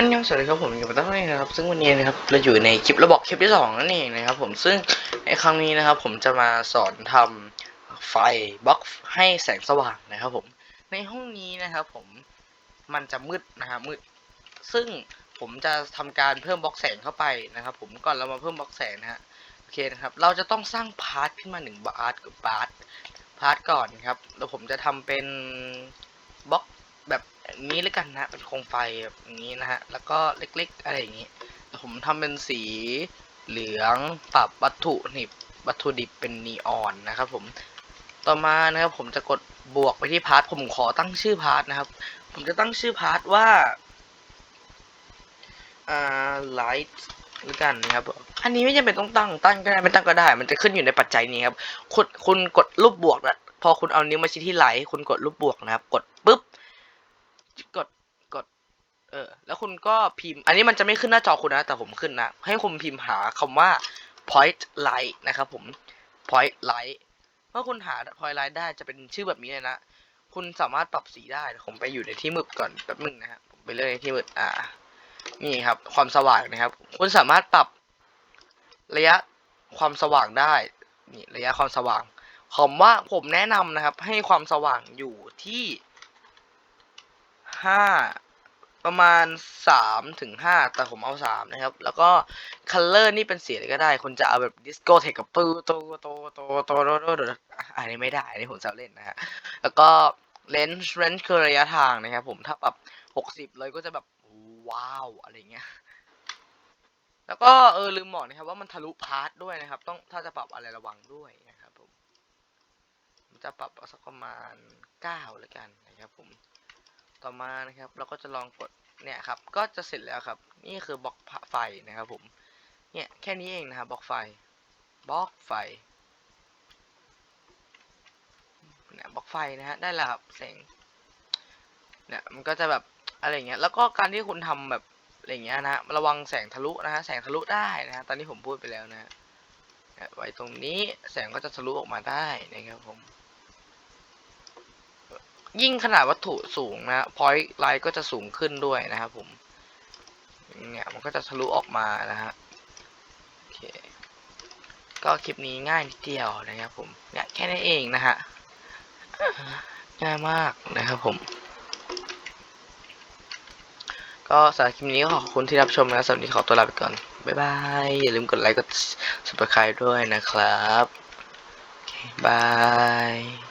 อันยองสวัสดีครับผมอยู่กับตั้งนะครับซึ่งวันนี้นะครับเราอยู่ในคลิประบอกคลิปที่สองนั่นเองนะครับผมซึ่งในครั้งนี้นะครับ ผมจะมาสอนทำไฟบล็อกให้แสงสว่างนะครับ ผมในห้องนี้นะครับ ผมมันจะมืดนะฮะมืด ซึ่งผมจะทำการเพิ่มบล็อกแสงเข้าไปนะครับ ผมก่อนเรามาเพิ่มบล็อกแสงนะฮะโอเคนะครับ เราจะต้องสร้างพาร์ทขึ้นมาหนึ่งบาร์ทกับบาร์ทพาร์ทก่อนครับแล้วผมจะทำเป็นบล็อก นี้แล้วกันนะเป็นโคมไฟแบบนี้นะฮะแล้วก็เล็กๆอะไรอย่างนี้ผมทำเป็นสีเหลืองปรับวัตถุดิบวัตถุดิบเป็นนีออนนะครับผมต่อมานะครับผมจะกดบวกไปที่พาร์ทผมขอตั้งชื่อพาร์ทนะครับ ผมจะตั้งชื่อพาร์ทว่าอ่าไลท์หรือกันนะครับอันนี้ไม่จำเป็นต้องตั้งตั้งก็ได้ไม่ตั้งก็ได้ มันจะขึ้นอยู่ในปัจจัยนี้ครับคุณคุณกดรูปบวกนะพอคุณเอานิ้วมาชี้ที่ไลท์คุณกดรูปบวกนะครับ กดปุ๊บ กดกด เออ แล้วคุณก็พิมพ์ อันนี้มันจะไม่ขึ้นหน้าจอคุณนะ แต่ผมขึ้นนะ ให้คุณพิมพ์หาคำว่า point light นะครับผม point light เมื่อคุณหา point light ได้จะเป็นชื่อแบบนี้เลยนะ คุณสามารถปรับสีได้ ผมไปอยู่ในที่มืดก่อนแป๊บนึงนะครับผมไปเลือกในที่มืด อ่า นี่ครับ ความสว่างนะครับ คุณสามารถปรับระยะความสว่างได้ นี่ระยะความสว่างผมว่าผมแนะนำนะครับ ให้ความสว่างอยู่ที่ ห้าประมาณสามถึงห้าแต่ผมเอาสามนะครับ แล้วก็คัลเลอร์นี่เป็นสีอะไรก็ได้คุณจะเอาแบบดิสโก้เทคกับตูโตโตโตโตโตโตโตอันนี้ไม่ได้ อันนี้ผมจะเล่นนะฮะ แล้วก็เลนส์เรนส์คือระยะทางนะครับผม ถ้าแบบหกสิบเลยก็จะแบบ ว้าว อะไรเงี้ย แล้วก็เออลืมบอกนะครับว่ามันทะลุพาร์ทด้วยนะครับ ต้องถ้าจะปรับอะไรระวังด้วยนะครับผม จะปรับสักประมาณเก้าแล้วกันนะครับผม ต่อมานะครับเราก็จะลองกดเนี่ยครับก็จะเสร็จแล้วครับ นี่คือบล็อกไฟนะครับผมเนี่ยแค่นี้เองนะครับบล็อกไฟบล็อกไฟเนี่ยบล็อกไฟนะฮะได้แล้วครับแสงเนี่ยมันก็จะแบบอะไรเงี้ยแล้วก็การที่คุณทำแบบอะไรเงี้ยนะฮะระวังแสงทะลุนะฮะแสงทะลุได้นะฮะตอนนี้ผมพูดไปแล้วนะฮะไว้ตรงนี้แสงก็จะทะลุออกมาได้นะครับผม ยิ่งขนาดวัตถุสูงนะ point light ก็จะสูงขึ้นด้วยนะครับผมเนี่ยมันก็จะทะลุออกมานะฮะโอเคก็คลิปนี้ง่ายนิดเดียวนะครับผมเนี่ยแค่นี้นเองนะฮะง่ายมากนะครับผม ก็สำหรับคลิปนี้ก็ขอบคุณที่รับชมนะสำหรับวันนี้ขอตัวลาไปก่อน บ๊ายบาย อย่าลืมกดไลค์กด subscribe ด้วยนะครับ โอเค บาย